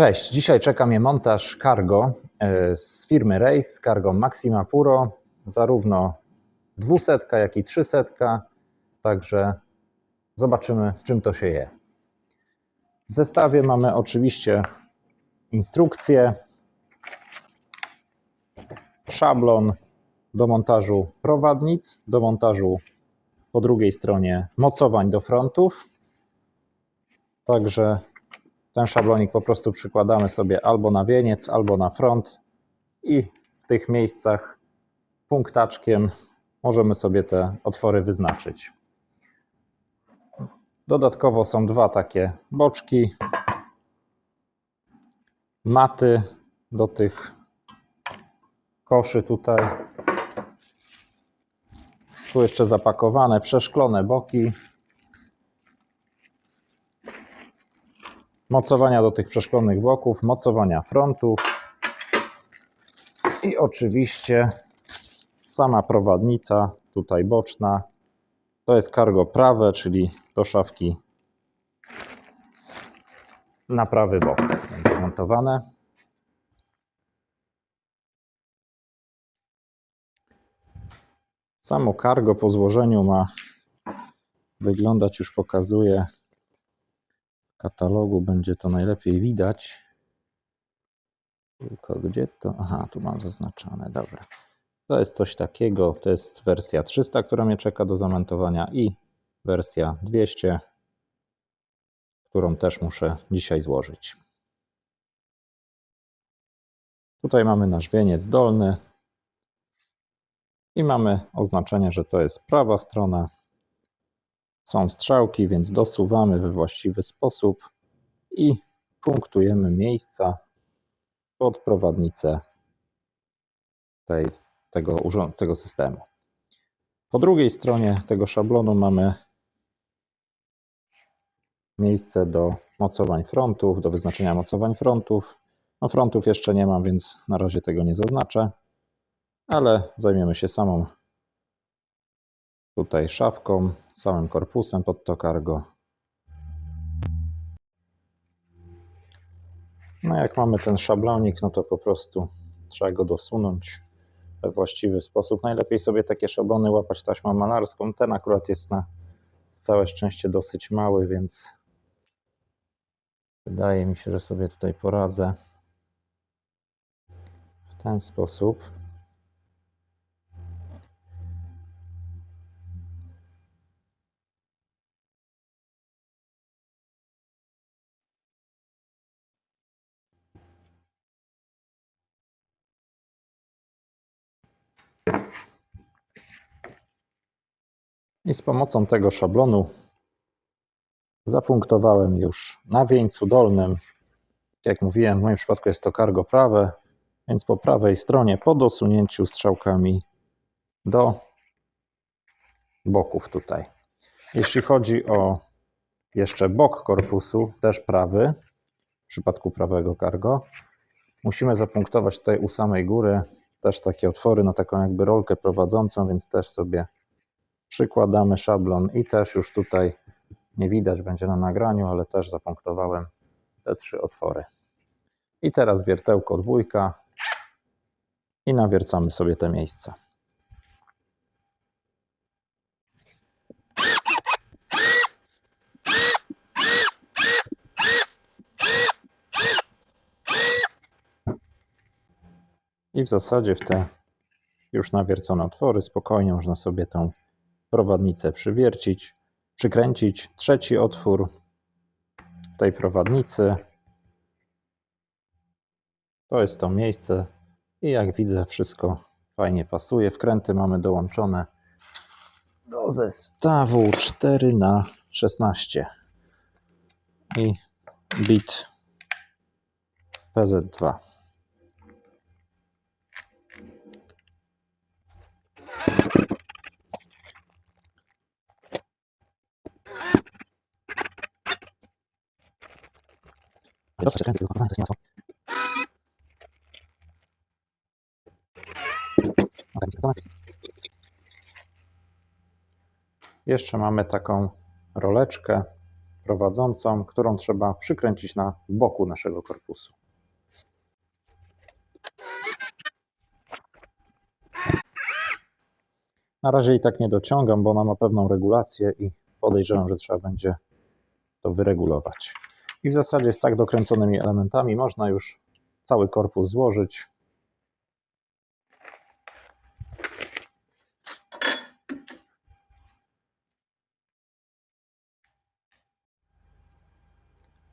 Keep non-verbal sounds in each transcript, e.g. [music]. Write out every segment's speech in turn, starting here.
Cześć, dzisiaj czeka mnie montaż cargo e, z firmy Race, cargo Maxima Puro, zarówno 200, jak i 300, także zobaczymy z czym to się je. W zestawie mamy oczywiście instrukcję, szablon do montażu prowadnic, do montażu po drugiej stronie mocowań do frontów, także ten szablonik po prostu przykładamy sobie albo na wieniec, albo na front i w tych miejscach punktaczkiem możemy sobie te otwory wyznaczyć. Dodatkowo są dwa takie boczki, maty do tych koszy tutaj. Tu jeszcze zapakowane, przeszklone boki. Mocowania do tych przeszklonych boków, mocowania frontów i oczywiście sama prowadnica, tutaj boczna. To jest cargo prawe, czyli do szafki na prawy bok będzie montowane. Samo cargo po złożeniu ma wyglądać, już pokazuje katalogu będzie to najlepiej widać. Tylko gdzie to? Aha, tu mam zaznaczone, dobra. To jest coś takiego, to jest wersja 300, która mnie czeka do zamontowania i wersja 200, którą też muszę dzisiaj złożyć. Tutaj mamy nasz wieniec dolny i mamy oznaczenie, że to jest prawa strona, są strzałki, więc dosuwamy we właściwy sposób i punktujemy miejsca pod prowadnicę tej, tego, tego systemu. Po drugiej stronie tego szablonu mamy miejsce do mocowań frontów, do wyznaczenia mocowań frontów. No frontów jeszcze nie mam, więc na razie tego nie zaznaczę, ale zajmiemy się samą tutaj szafką, samym korpusem pod to cargo. No jak mamy ten szablonik, no to po prostu trzeba go dosunąć we właściwy sposób. Najlepiej sobie takie szablony łapać taśmą malarską. Ten akurat jest na całe szczęście dosyć mały, więc wydaje mi się, że sobie tutaj poradzę w ten sposób. I z pomocą tego szablonu zapunktowałem już na wieńcu dolnym. Jak mówiłem, w moim przypadku jest to cargo prawe, więc po prawej stronie po dosunięciu strzałkami do boków tutaj. Jeśli chodzi o jeszcze bok korpusu, też prawy, w przypadku prawego cargo, musimy zapunktować tutaj u samej góry też takie otwory na taką jakby rolkę prowadzącą, więc też sobie przykładamy szablon i też już tutaj nie widać będzie na nagraniu, ale też zapunktowałem te trzy otwory. I teraz wiertełko dwójka i nawiercamy sobie te miejsca. I w zasadzie w te już nawiercone otwory spokojnie można sobie tą prowadnicę przywiercić, przykręcić trzeci otwór tej prowadnicy. To jest to miejsce i jak widzę wszystko fajnie pasuje. Wkręty mamy dołączone do zestawu 4 na 16 i bit PZ2. Łatwo. Okej, skręcone. Jeszcze mamy taką roleczkę prowadzącą, którą trzeba przykręcić na boku naszego korpusu. Na razie i tak nie dociągam, bo ona ma pewną regulację i podejrzewam, że trzeba będzie to wyregulować. I w zasadzie z tak dokręconymi elementami można już cały korpus złożyć.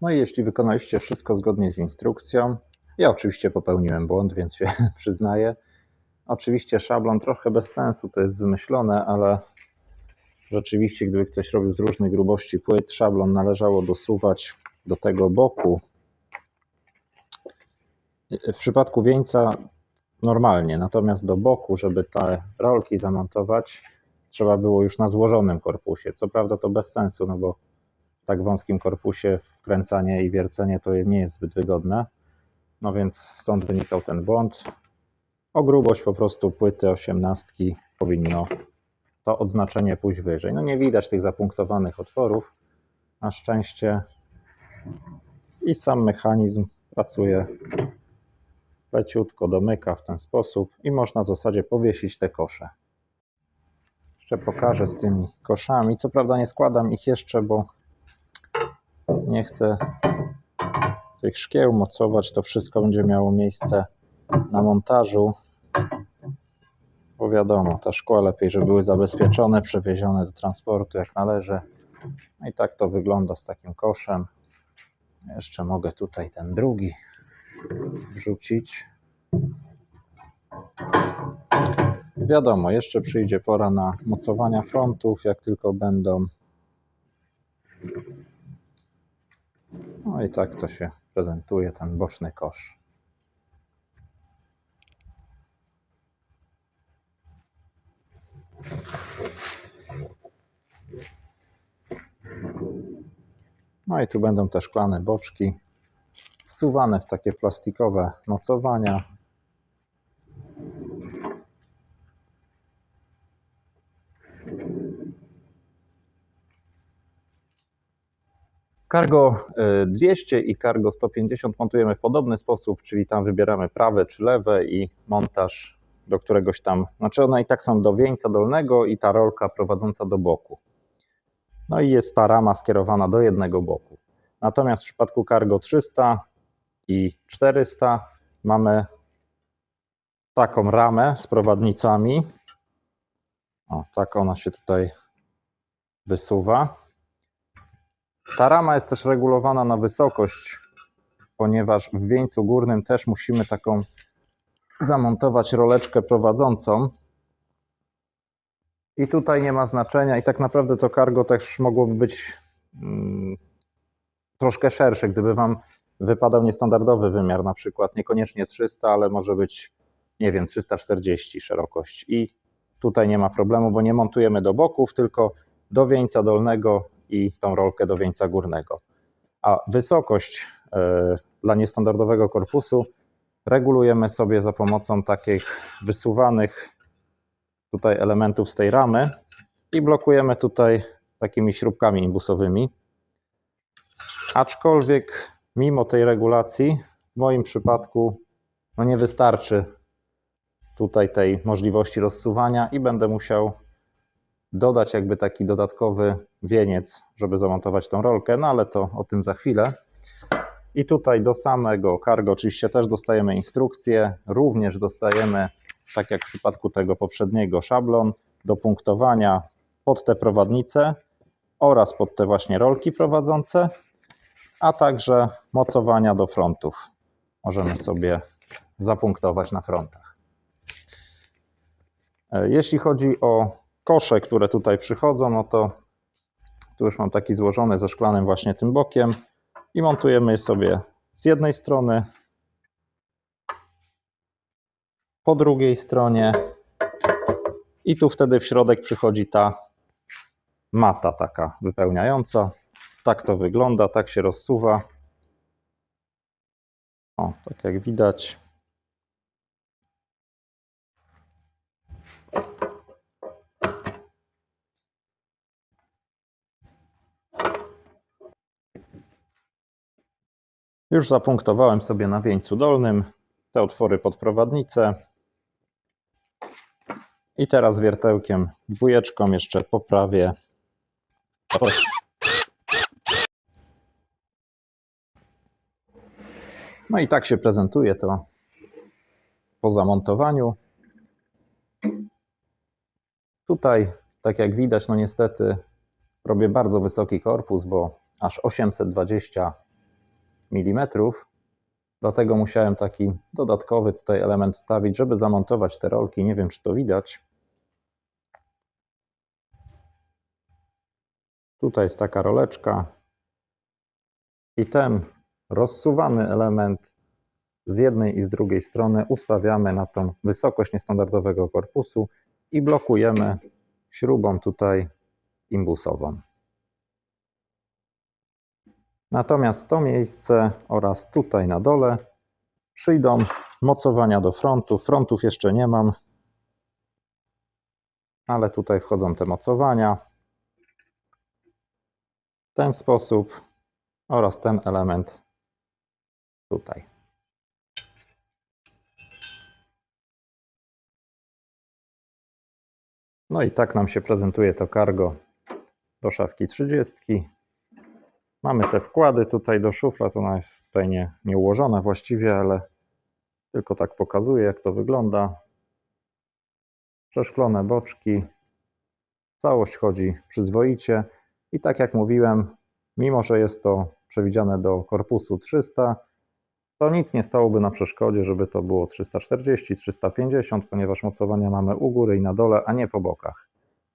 No i jeśli wykonaliście wszystko zgodnie z instrukcją, ja oczywiście popełniłem błąd, więc się [laughs] przyznaję. Oczywiście szablon trochę bez sensu, to jest wymyślone, ale rzeczywiście, gdyby ktoś robił z różnej grubości płyt, szablon należało dosuwać do tego boku. W przypadku wieńca normalnie, natomiast do boku, żeby te rolki zamontować, trzeba było już na złożonym korpusie. Co prawda to bez sensu, no bo w tak wąskim korpusie wkręcanie i wiercenie to nie jest zbyt wygodne. No więc stąd wynikał ten błąd. O grubość po prostu płyty osiemnastki powinno to odznaczenie pójść wyżej. No nie widać tych zapunktowanych otworów, na szczęście. I sam mechanizm pracuje leciutko, domyka w ten sposób i można w zasadzie powiesić te kosze. Jeszcze pokażę z tymi koszami. Co prawda nie składam ich jeszcze, bo nie chcę tych szkieł mocować. To wszystko będzie miało miejsce na montażu. Bo wiadomo, te szkła lepiej, żeby były zabezpieczone, przewiezione do transportu jak należy. No i tak to wygląda z takim koszem. Jeszcze mogę tutaj ten drugi wrzucić. Wiadomo, jeszcze przyjdzie pora na mocowania frontów, jak tylko będą. No i tak to się prezentuje ten boczny kosz. No i tu będą te szklane boczki wsuwane w takie plastikowe mocowania. Cargo y, 200 i Cargo 150 montujemy w podobny sposób, czyli tam wybieramy prawe czy lewe i montaż do któregoś tam, znaczy one i tak są do wieńca dolnego i ta rolka prowadząca do boku. No i jest ta rama skierowana do jednego boku. Natomiast w przypadku Cargo 300 i 400 mamy taką ramę z prowadnicami. O, tak ona się tutaj wysuwa. Ta rama jest też regulowana na wysokość, ponieważ w wieńcu górnym też musimy taką zamontować roleczkę prowadzącą. I tutaj nie ma znaczenia, i tak naprawdę to cargo też mogłoby być mm, troszkę szersze, gdyby Wam wypadał niestandardowy wymiar, na przykład niekoniecznie 300, ale może być, nie wiem, 340 szerokość. I tutaj nie ma problemu, bo nie montujemy do boków, tylko do wieńca dolnego i tą rolkę do wieńca górnego. A wysokość y, dla niestandardowego korpusu regulujemy sobie za pomocą takich wysuwanych tutaj elementów z tej ramy i blokujemy tutaj takimi śrubkami imbusowymi. Aczkolwiek mimo tej regulacji w moim przypadku no nie wystarczy tutaj tej możliwości rozsuwania i będę musiał dodać jakby taki dodatkowy wieniec, żeby zamontować tą rolkę, no ale to o tym za chwilę. I tutaj do samego cargo oczywiście też dostajemy instrukcję, również dostajemy, tak jak w przypadku tego poprzedniego, szablon do punktowania pod te prowadnice oraz pod te właśnie rolki prowadzące, a także mocowania do frontów. Możemy sobie zapunktować na frontach. E, Jeśli chodzi o kosze, które tutaj przychodzą, no to tu już mam taki złożony ze szklanym właśnie tym bokiem i montujemy je sobie z jednej strony, po drugiej stronie i tu wtedy w środek przychodzi ta mata taka wypełniająca. Tak to wygląda, tak się rozsuwa. O, tak jak widać. Już zapunktowałem sobie na wieńcu dolnym te otwory pod prowadnicę. I teraz wiertełkiem dwójeczką jeszcze poprawię. No i tak się prezentuje to po zamontowaniu. Tutaj, tak jak widać, no niestety robię bardzo wysoki korpus, bo aż 820 mm. Dlatego musiałem taki dodatkowy tutaj element wstawić, żeby zamontować te rolki. Nie wiem, czy to widać. Tutaj jest taka roleczka i ten rozsuwany element z jednej i z drugiej strony ustawiamy na tą wysokość niestandardowego korpusu i blokujemy śrubą tutaj imbusową. Natomiast w to miejsce oraz tutaj na dole przyjdą mocowania do frontu. Frontów jeszcze nie mam, ale tutaj wchodzą te mocowania. Ten sposób oraz ten element tutaj. No i tak nam się prezentuje to cargo do szafki 30. Mamy te wkłady tutaj do szuflad, ona jest tutaj nie, nie ułożona właściwie, ale tylko tak pokazuje jak to wygląda. Przeszklone boczki. Całość chodzi przyzwoicie i tak jak mówiłem, mimo że jest to przewidziane do korpusu 300, to nic nie stałoby na przeszkodzie, żeby to było 340, 350, ponieważ mocowania mamy u góry i na dole, a nie po bokach.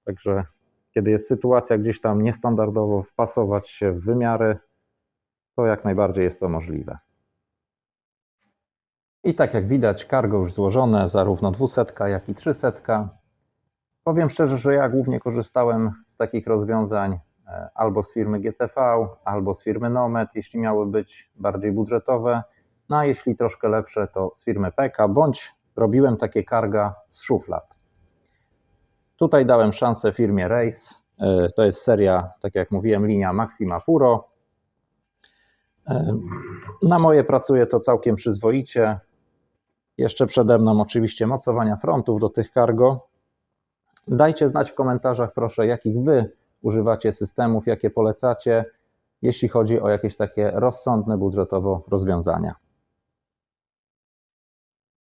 Także kiedy jest sytuacja gdzieś tam niestandardowo wpasować się w wymiary, to jak najbardziej jest to możliwe. I tak jak widać, cargo już złożone, zarówno 200, jak i 300. Powiem szczerze, że ja głównie korzystałem z takich rozwiązań albo z firmy GTV, albo z firmy Nomet, jeśli miały być bardziej budżetowe. No a jeśli troszkę lepsze, to z firmy PK, bądź robiłem takie karga z szuflad. Tutaj dałem szansę firmie Race. E, To jest seria, tak jak mówiłem, linia Maxima Puro. E, Na moje pracuje to całkiem przyzwoicie. Jeszcze przede mną oczywiście mocowania frontów do tych cargo. Dajcie znać w komentarzach, proszę, jakich Wy używacie systemów, jakie polecacie, jeśli chodzi o jakieś takie rozsądne budżetowo rozwiązania.